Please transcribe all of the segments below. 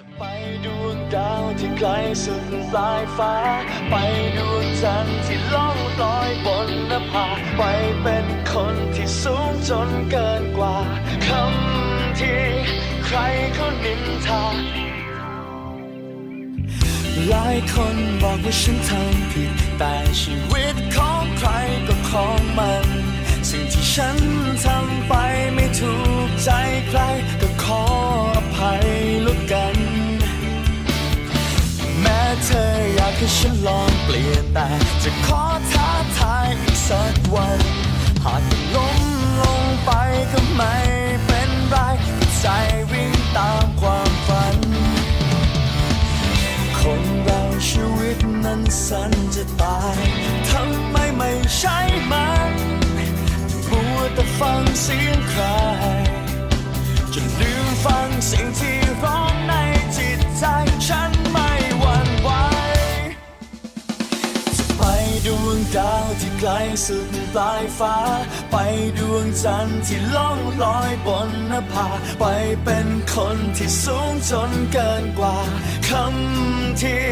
จะไปดวงดาวที่ไกลสุดปลายฟ้า ไปดวงจันทร์ที่ล่องลอยบนนภาไปเป็นคนที่สูงจนเกินกว่าคำที่ใครเขานินทาหลายคนบอกว่าฉันทำผิดแต่ชีวิตของใครก็ของมัน สิ่งที่ฉัน ให้ฉันลองเปลี่ยนแต่จะขอท้าทายอีกสักวัน หากล้มลงไปก็ไม่เป็นไรใจวิ่งตามความฝัน คนเราชีวิตนั้นสั้นจะตายทำไมไม่ใช่มันมัวแต่ฟังเสียงใคร ไกลสุดปลายฟ้า ไปดวงจันทร์ที่ล่องลอยบนนภา ไปเป็นคนที่สูงจนเกินกว่าคำที่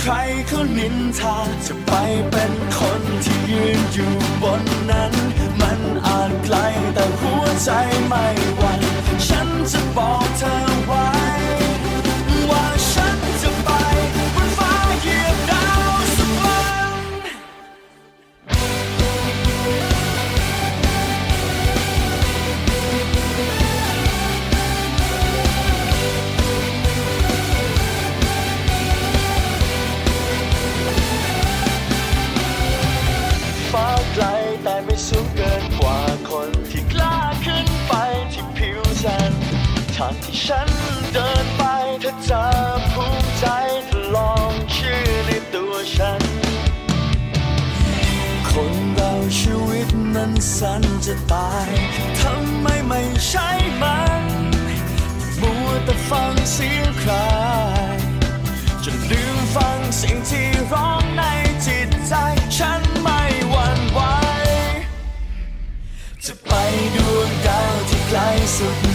ใครเขานินทา จะไปเป็นคนที่ยืนอยู่บนนั้น มันอาจไกลแต่หัวใจไม่หวั่นฉันจะบอกเธอว่า สันจะตายทำไมไม่ใช่มันมัวแต่ฟังเสียงใครจนลืมฟังสิ่งที่ร้องในจิตใจ ฉันไม่หวั่นไหวจะไปดวงดาวที่ไกลสุด